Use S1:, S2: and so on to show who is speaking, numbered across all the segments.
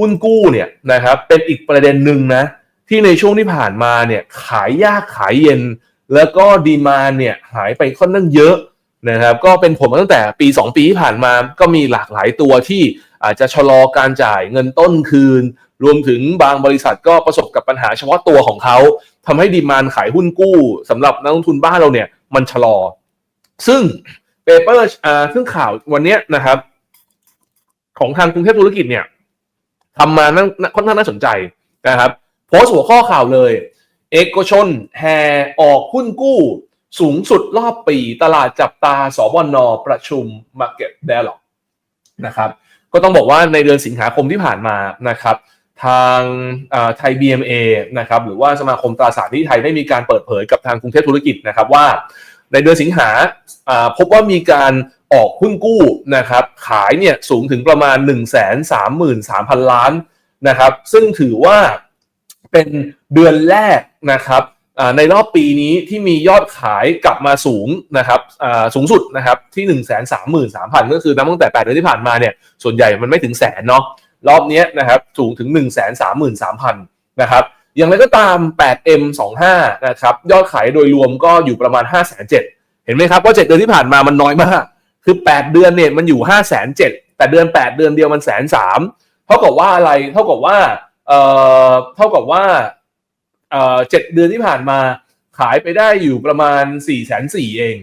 S1: หุ้นกู้เนี่ยนะครับเป็นอีกประเด็นหนึ่งนะที่ในช่วงที่ผ่านมาเนี่ยขายยากขายเย็น แล้วก็ดีมาเนี่ยหายไปค่อนข้างเยอะนะครับก็เป็นผลมาตั้งแต่ปี 2 ปีที่ผ่านมาก็มีหลากหลายตัวที่อาจจะชะลอการจ่ายเงินต้นคืน รวมถึงบางบริษัทก็ประสบกับปัญหาเฉพาะตัวของเขาทำให้ดีมานขายหุ้นกู้สำหรับนักลงทุนบ้านเราเนี่ยมันชะลอ ซึ่งเปเปอร์อ่าซึ่งข่าววันนี้นะครับ ของทางกรุงเทพธุรกิจเนี่ย ทำมานั่นค่อนข้างน่าสนใจนะครับโพสต์หัวข้อข่าวเลย เอกชนแห่ออกหุ้นกู้ สูงสุดรอบปีตลาดจับตาสบนประชุม Market Dialog นะครับก็ต้องบอกว่าในเดือนสิงหาคมที่ผ่านมานะครับทางไทย BMA นะครับหรือว่าสมาคมตราสารหนี้ไทยได้มีการเปิดเผยกับทางกรุงเทพธุรกิจนะครับว่า ในเดือนสิงหาพบว่ามีการ ออกหุ้นกู้นะครับขายเนี่ยสูงถึงประมาณ 1 3 3 0 0 0 ล้านนะครับซึ่งถือว่าเป็นเดือนแรกนะครับในรอบปีนี้ที่มียอดขายกลับมาสูงนะครับสูงสุดนะครับที่ 1 3 3 0 0 0 ก็คือนับตั้งแต่ 8 เดือนที่ผ่านมาเนี่ยส่วนใหญ่มันไม่ถึงแสนเนาะรอบนี้นะครับสูงถึง 1 3 3 3 0 0 0นะครับอย่างไรก็ตาม 8M25 นะครับยอดขายโดยรวมก็อยู่ประมาณ 5 7 0 0 0เห็นไหมครับว่า 7 เดือนที่ผ่านมามันน้อยมาก คือ 8 เดือนเนี่ยมันอยู่5 7 0 0 0แต่เดือน 8 เดือนเดียวมันแสนสามเท่ากับว่าอะไรเท่ากับว่าเอ่อเท่ากับว่าเอ่อเจ็ดเดือนที่ผ่านมาขายไปได้อยู่ประมาณ4ี่แสนสี่เอง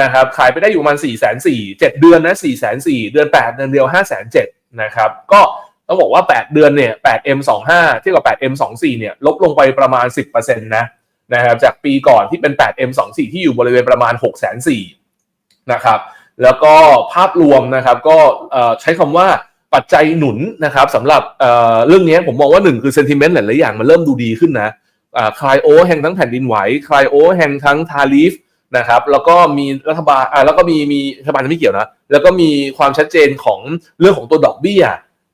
S1: นะครับขายไปได้อยู่ประมาณ4ี่แสนสี่เจ็ดเดือนนะสี่แสนสี่เดือน 8 เดือนเดียว5้าแสนเจ็ดนะครับก็ต้องบอกว่า 8 เดือนเนี่ย 8M25 เทียบกับ 8M24 เนี่ยลบลงไปประมาณ 10%นะนะครับจากปีก่อนที่เป็น 8M24 ที่อยู่บริเวณประมาณ6 4 0 0 0นะครับ แล้วก็ภาพรวมนะครับก็ใช้คำว่าปัจจัยหนุนนะครับสำหรับเรื่องนี้ผมมองว่าหนึ่งคือเซนติเมนต์หลายๆอย่างมันเริ่มดูดีขึ้นนะคลายโอแห่งทั้งแผ่นดินไหวคลายโอแห่งทั้งทาริฟนะครับแล้วก็มีรัฐบาลแล้วก็มีมีรัฐบาลไม่เกี่ยวนะแล้วก็มีความชัดเจนของเรื่องของตัวดอกเบี้ย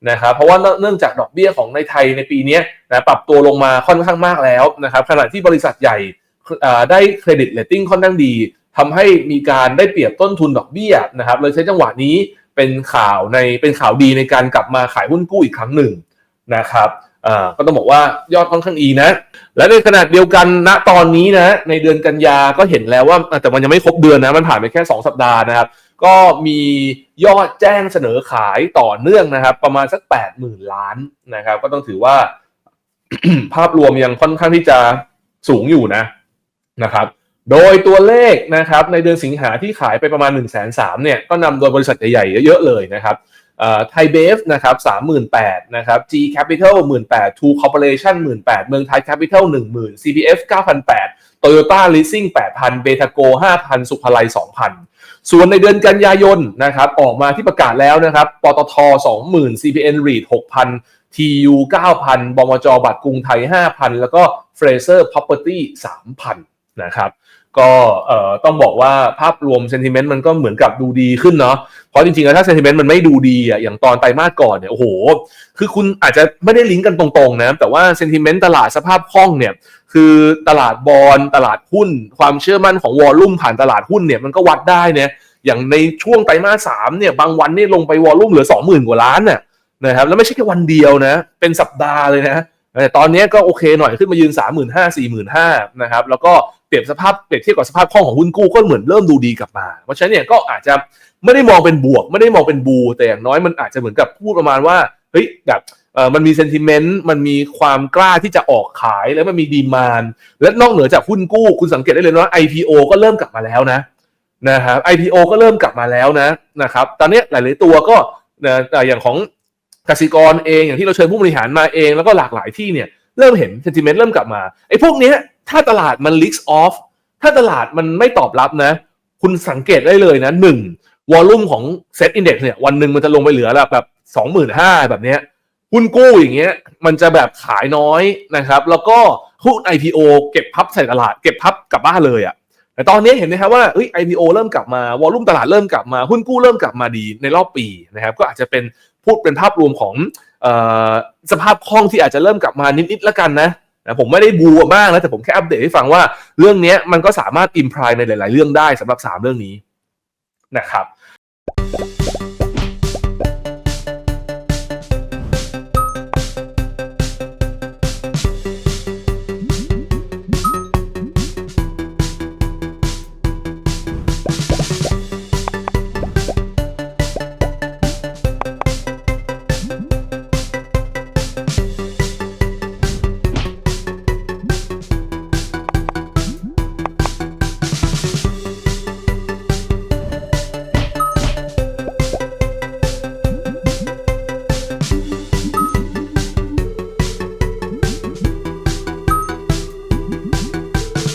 S1: นะครับเพราะว่าเนื่องจากดอกเบี้ยของในไทยในปีนี้นะปรับตัวลงมาค่อนข้างมากแล้วนะครับขณะที่บริษัทใหญ่ได้เครดิตเลตติ้งค่อนข้างดี ทำให้มีการได้เปรียบต้นทุนดอกเบี้ยนะครับเลยใช้จังหวะนี้เป็นข่าวในเป็นข่าวดีในการกลับมาขายหุ้นกู้อีกครั้งหนึ่งนะครับก็ต้องบอกว่ายอดค่อนข้างดีนะ และในขณะเดียวกันณตอนนี้นะในเดือนกันยาก็เห็นแล้วว่าแต่มันยังไม่ครบเดือนนะมันผ่านไปแค่ 2 สัปดาห์นะครับ ก็มียอดแจ้งเสนอขายต่อเนื่องนะครับ ประมาณสัก 8 0,000 ล้านนะครับ ก็ต้องถือว่าภาพรวมยังค่อนข้างที่จะสูงอยู่นะนะครับ โดยตัวเลขนะครับในเดือนสิงหาที่ขายไปประมาณ1นึ่งแสนสามเนี่ยก็นำโดยบริษัทใหญ่ๆเยอะๆเลยนะครับไทยเบฟนะครับสามหมื่นแปดนะครับ G Capital หมื่นแปด Two Corporation หมื่นแปดเมืองไทย Capital หนึ่งหมื่น CPF เก้าพันแปด Toyota Leasing แปดพันเบทาโกห้าพันสุภาลัยสองพันส่วนในเดือนกันยายนนะครับออกมาที่ประกาศแล้วนะครับปตทสองหมื่น CPN REIT หกพัน TU เก้าพันบมจบัตรกรุงไทยห้าพันแล้วก็ Fraser Property สามพั นะครับก็ต้องบอกว่าภาพรวมเซนติเมนต์มันก็เหมือนกับดูดีขึ้นเนาะเพราะจริงๆแล้วถ้าเซนติเมนต์มันไม่ดูดีอะอย่างตอนไตรมาสก่อนเนี่ยโอ้โห คือคุณอาจจะไม่ได้ลิงก์กันตรงๆนะแต่ว่าเซนติเมนต์ตลาดสภาพคล่องเนี่ยคือตลาดบอลตลาดหุ้น ความเชื่อมั่นของวอลลุ่มผ่านตลาดหุ้นเนี่ยมันก็วัดได้เนี่ยอย่างในช่วงไตรมาสสามเนี่ยบางวันนี่ลงไปวอลลุ่มเหลือสองหมื่นกว่าล้านน่ะนะครับแล้วไม่ใช่แค่วันเดียวนะเป็นสัปดาห์เลยนะแต่ตอนนี้ก็โอเคหน่อยขึ้นมายืน 3 5 0 0 0 4 5 0 0 0นะครับแล้วก็ เปรียบสภาพเปรียบเทียบกับสภาพคล่องของหุ้นกู้ก็เหมือนเริ่มดูดีกลับมา เพราะฉะนั้นเนี่ยก็อาจจะไม่ได้มองเป็นบวก ไม่ได้มองเป็นบู แต่อย่างน้อยมันอาจจะเหมือนกับพูดประมาณว่าเฮ้ยแบบเออมันมีเซนติเมนต์มันมีความกล้าที่จะออกขายแล้วมันมีดีมานและนอกเหนือจากหุ้นกู้ คุณสังเกตได้เลยว่า IPO ก็เริ่มกลับมาแล้วนะนะครับ IPO ก็เริ่มกลับมาแล้วนะนะครับตอนนี้หลาย ๆ ตัวก็อย่างของกสิกรเองอย่างที่เราเชิญผู้บริหารมาเองแล้วก็หลากหลายที่เนี่ยเริ่มเห็นเซนติเมนต์เริ่มกลับมาไอ้พวกนี้ ถ้าตลาดมันลิกซ์ออฟถ้าตลาดมันไม่ตอบรับนะ คุณสังเกตได้เลยนะหนึ่งวอลลุ่มของเซ็ตอินเดี x เนี่ยวันหนึ่งมันจะลงไปเหลือแบบสองหมื่นห้าแบบเนี้ยหุ้นกู้อย่างเงี้ยมันจะแบบขายน้อยนะครับ แล้วก็หุ้น IPO เก็บพับใส่ตลาด เก็บพับกลับบ้านเลยอะ่ะแต่ตอนนี้เห็นไหมครับว่าเฮ้ย IPO เริ่มกลับมาวอลลุ่มตลาดเริ่มกลับมาหุ้นกู้เริ่มกลับมาดีในรอบปีนะครับ ก็อาจจะเป็นพูดเป็นภาพรวมของสภาพคล่องที่อาจจะเริ่มกลับมานิดๆแล้วกันนะ นะผมไม่ได้บูมากนะแต่ผมแค่อัปเดตให้ฟังว่าเรื่องนี้มันก็สามารถอิมพลายในหลาย ๆ เรื่องได้สำหรับ 3 เรื่องนี้นะครับ